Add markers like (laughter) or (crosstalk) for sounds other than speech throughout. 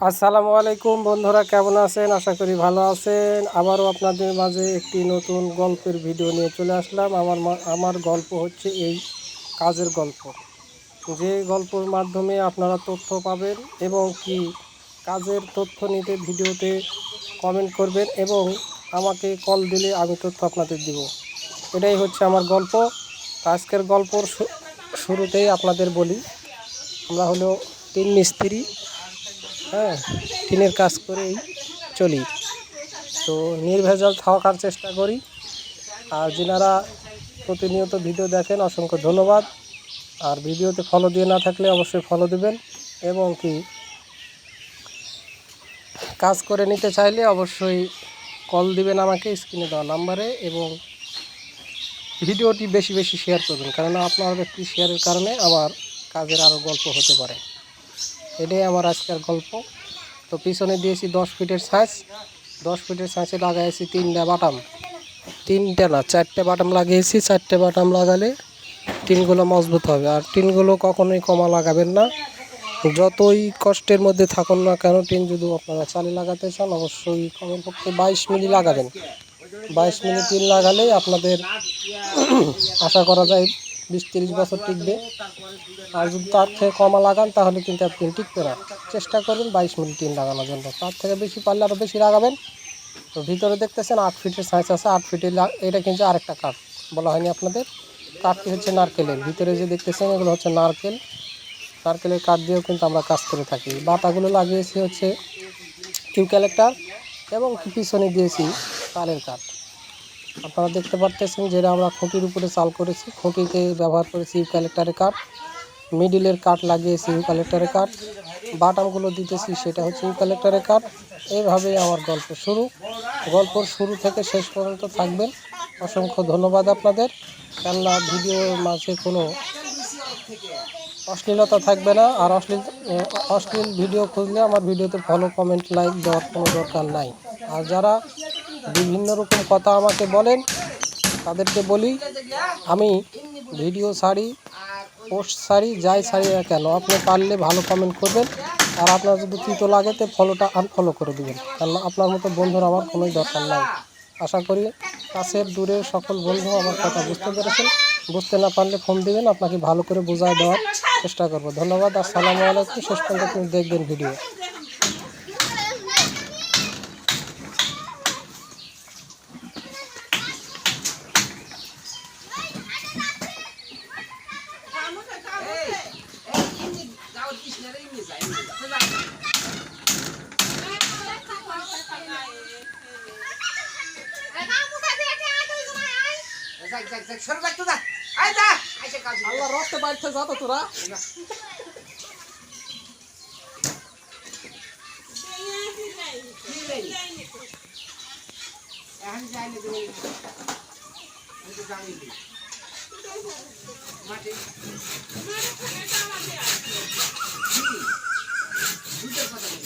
আসসালামু আলাইকুম বন্ধুরা, কেমন আছেন? আশা করি ভালো আছেন। আবারও আপনাদের মাঝে একটি নতুন গল্পের ভিডিও নিয়ে চলে আসলাম। আমার আমার গল্প হচ্ছে এই কাজের গল্প। যে গল্পের মাধ্যমে আপনারা তথ্য পাবেন এবং কি কাজের তথ্য নিতে ভিডিওতে কমেন্ট করবেন এবং আমাকে কল দিলে আমি তথ্য আপনাদের দিব। এটাই হচ্ছে আমার গল্প। আজকের গল্পর শুরুতেই আপনাদের বলি, আমরা হলো তিন মিস্ত্রি। হ্যাঁ টিনের কাজ করেই চলি। তো নির্ভেজাল থাকার চেষ্টা করি। আর যেনারা প্রতিনিয়ত ভিডিও দেখেন, অসংখ্য ধন্যবাদ। আর ভিডিওতে ফলো দিয়ে না থাকলে অবশ্যই ফলো দিবেন এবং কি কাজ করে নিতে চাইলে অবশ্যই কল দিবেন আমাকে স্ক্রিনে দেওয়া নাম্বারে এবং ভিডিওটি বেশি বেশি শেয়ার করবেন। কারণ আপনার একটি শেয়ারের কারণে আমার কাজের আরও গল্প হতে পারে। এটাই আমার আজকের গল্প। তো পিছনে দিয়েছি দশ ফিটের সাইজ দশ ফিটের সাইজে লাগাইছি তিনটা বাটাম। তিনটে না, চারটে বাটাম লাগিয়েছি, চারটে বাটাম লাগালে টিনগুলো মজবুত হবে। আর টিনগুলো কখনোই কমা লাগাবেন না। যতই কষ্টের মধ্যে থাকুন না কেন, টিন যদি আপনারা চালে লাগাতে চান, অবশ্যই কমপক্ষে বাইশ মিলি লাগাবেন। বাইশ মিলি টিন লাগালেই আপনাদের (clears throat) আশা করা যায় বিশ তিরিশ বছর টিকবে। আর যদি তার থেকে কমা লাগান, তাহলে কিন্তু আপনি টিকবে না। চেষ্টা করবেন বাইশ মিনিট টিন লাগানোর জন্য। তার থেকে বেশি পারলে আরও বেশি লাগাবেন। তো ভিতরে দেখতেছেন আট ফিটের সাইজ আছে। আট ফিটের এটা কিন্তু আরেকটা কাঠ। বলা হয়নি আপনাদের। কাঠটি হচ্ছে নারকেলের। ভিতরে যে দেখতেছেন, এগুলো হচ্ছে নারকেল। নারকেলের কাঠ দিয়েও কিন্তু আমরা কাজ করে থাকি। বাটাগুলো লাগিয়েছি হচ্ছে কিউক্যালেক্টার এবং পিছনে দিয়েছি তারের কাঠ। আপনারা দেখতে পারতেছেন যেটা আমরা খুঁটির উপরে চাল করেছি। খুঁটিতে ব্যবহার করেছি ইউক্যালেক্টারের কাঠ মিডিলের কাঠ লাগিয়েছি ইউক্যালেক্টারের কাঠ বাটামগুলো দিতেছি, সেটা হচ্ছে ইউক্যালেক্টারের কাঠ এইভাবেই আমার গল্প শুরু। গল্পর শুরু থেকে শেষ পর্যন্ত থাকবেন। অসংখ্য ধন্যবাদ আপনাদের। কেননা ভিডিওর মাঝে কোনো অশ্লীলতা থাকবে না। আর অশ্লীল অশ্লীল ভিডিও খুঁজলে আমার ভিডিওতে ফলো কমেন্ট লাইক দেওয়ার কোনো দরকার নাই। আর যারা বিভিন্ন রকম কথা আমাকে বলেন, তাদেরকে বলি, আমি ভিডিও ছাড়ি পোস্ট ছাড়ি যাই ছাড়ি না কেন, আপনি পারলে ভালো কমেন্ট করবেন, আর আপনার যদি তিতো লাগে তো ফলোটা আনফলো করে দিবেন, কারণ আপনার মতো বন্ধুর আমার কোনোই দরকার নাই। আশা করি কাছের, দূরের সকল বন্ধু আমার কথা বুঝতে পেরেছেন। বুঝতে না পারলে ফোন দিবেন, আপনাকে ভালো করে বোঝায় দেওয়ার চেষ্টা করব। ধন্যবাদ, আসসালামু আলাইকুম, শেষ পর্যন্ত দেখবেন ভিডিও আল্লাহ রক্তে বাড়তে যত তোরা ভাই বাটা মার্কেট আছে তিন মিনিট চলছে এগুলো সব এগুলো সব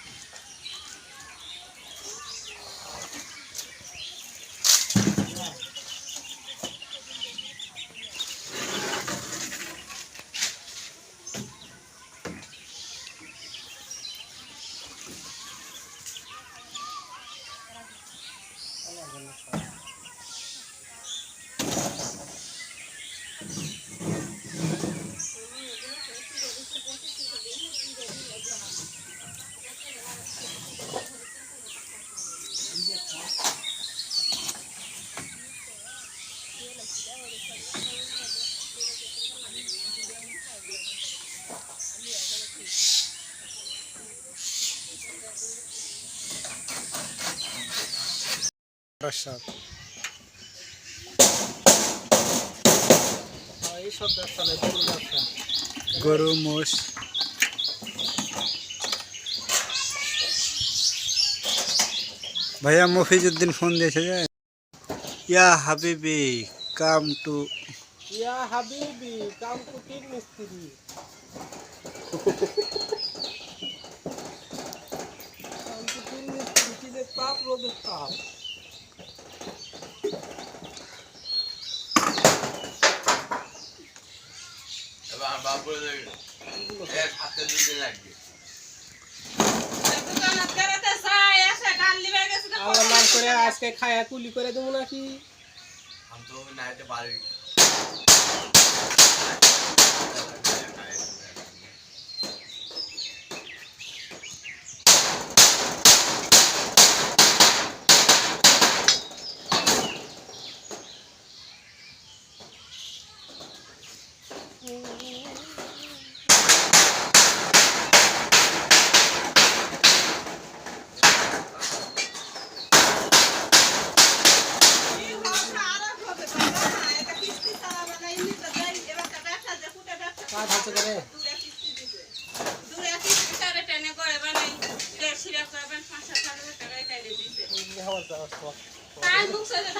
সমস্যা ব্যবসা গরু মোষ ভাইয়া মফিজুদ্দিন ফোন দিয়েছে যে ইয়া হাবিবি কাম টু ইয়া হাবিবি কাম টু কিং মিস্ত্রি কাম টু কিং মিস্ত্রি কি যে তাপ রোদের তাপ এবার বাবুরে দেখি এক হাতে দুদিন লাগবে আল্লাহ নাম করে আজকে খায়া কুলি করে দেবো নাকি আমি তো নাইতে পারি কাজ হচ্ছে করে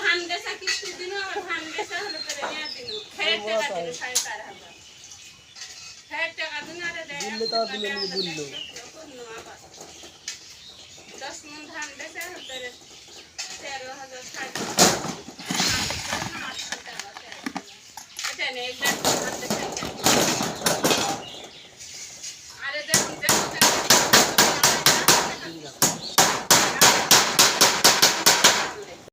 ধান বেচা কিস্তি দিন আবার ধান বেচা হলে পরে নিয়ে দিন ফের টাকা দিল সাড়ে চার হাজার ফের টাকা দিন আরে দিল্লি তাও দিল্লি বলল। দশ মন ধান বেচা হলে পরে তেরো হাজার আটশো টাকা এটা নেই